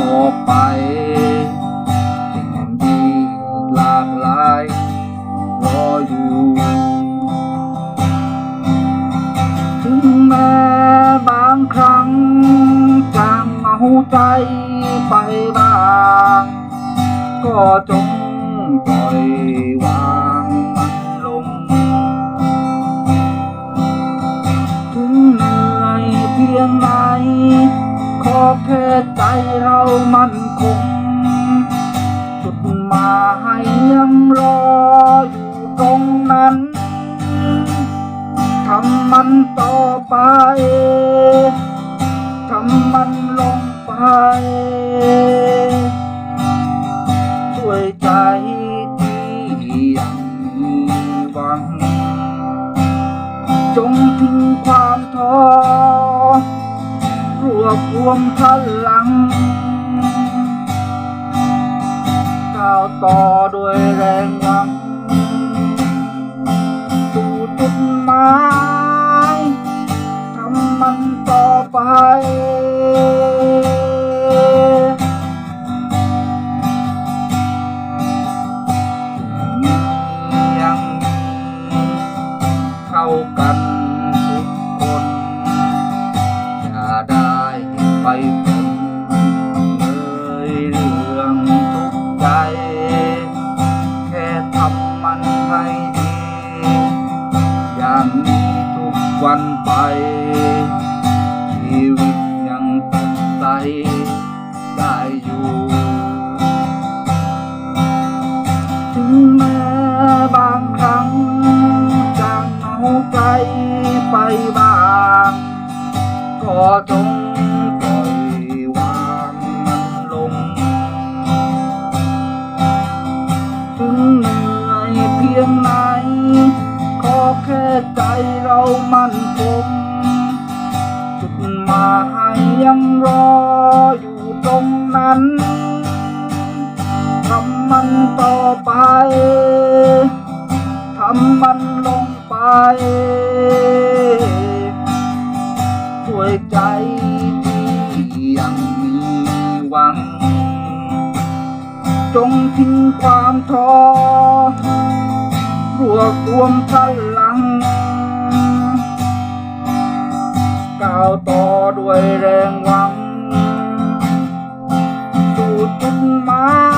ออกไปสิ่งดีหลากหลายรออยู่ถึงแม้บางครั้งจำเมาใจไปบ้าง ก็จงปล่อยวาง ขอแค่ใจเรามันคงจุดหมายยังรออยู่ตรงนั้นทำมันต่อไปทำมันลงไปด้วยใจที่ยังมีหวัง จงทิ้งความท้อ วบรวมพลัง ก้าวต่อด้วยแรงหวังสู่จุดหมายทำมันต่อไปยังเข้ากัน ผลเลยเรื่องทุกใจ แค่ทำมันให้ดี อย่างนี้ทุกวันไป ชีวิตยังสดใสได้อยู่ ถึงแม้บางครั้งจางเหงาใจไปบ้าง ก็จง พียงไหน ขอแค่ใจเรามั่นคงจุดหมายยังรออยู่ตรงนั้นทำมันต่อไปทำมันลงไป ด้วยใจที่ยังมีหวัง จงทิ้งความท้อ รวบรวมพลังก้าวต่อด้วยแรงหวัง สู่จุดหมาย